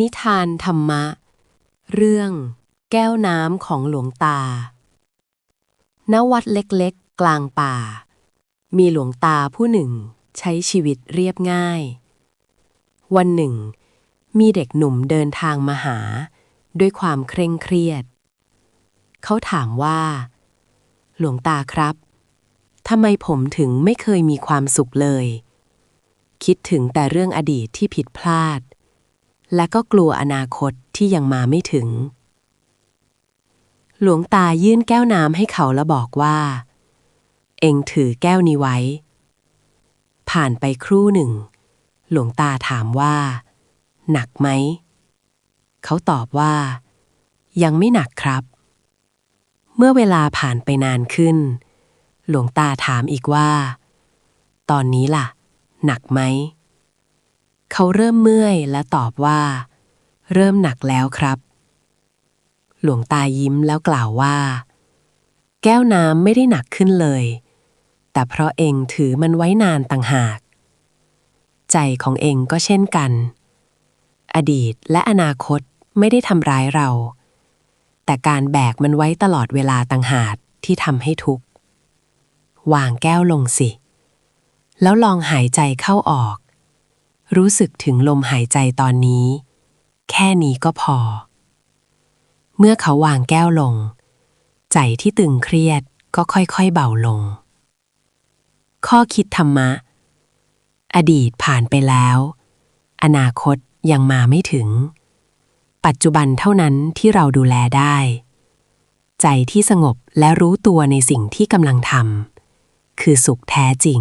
นิทานธรรมะ เรื่อง แก้วน้ำของหลวงตา ณ วัดเล็กๆ กลางป่า มีหลวงตาผู้หนึ่งใช้ชีวิตเรียบง่าย วันหนึ่ง มีเด็กหนุ่มเดินทางมาหา ด้วยความเคร่งเครียด เขาถามว่า หลวงตาครับทำไมผมถึงไม่เคยมีความสุขเลย คิดถึงแต่เรื่องอดีตที่ผิดพลาด และก็กลัวอนาคตที่ยังมาไม่ถึง หลวงตายื่นแก้วน้ำให้เขาแล้วบอกว่า เองถือแก้วนี้ไว้ ผ่านไปครู่หนึ่ง หลวงตาถามว่า หนักไหม เขาตอบว่า ยังไม่หนักครับ เมื่อเวลาผ่านไปนานขึ้น หลวงตาถามอีกว่า ตอนนี้ล่ะ หนักไหม เขาเริ่มเมื่อยและตอบว่า เริ่มหนักแล้วครับ หลวงตายิ้มแล้วกล่าวว่า แก้วน้ำไม่ได้หนักขึ้นเลย แต่เพราะเองถือมันไว้นานต่างหาก ใจของเองก็เช่นกัน อดีตและอนาคตไม่ได้ทำร้ายเรา แต่การแบกมันไว้ตลอดเวลาต่างหากที่ทำให้ทุกข์ วางแก้วลงสิ แล้วลองหายใจเข้าออก รู้สึกถึงลมหายใจตอนนี้ แค่นี้ก็พอ เมื่อเขาวางแก้วลง ใจที่ตึงเครียดก็ค่อยๆเบาลง ข้อคิดธรรมะ อดีตผ่านไปแล้ว อนาคตยังมาไม่ถึง ปัจจุบันเท่านั้นที่เราดูแลได้ ใจที่สงบและรู้ตัวในสิ่งที่กำลังทำคือสุขแท้จริง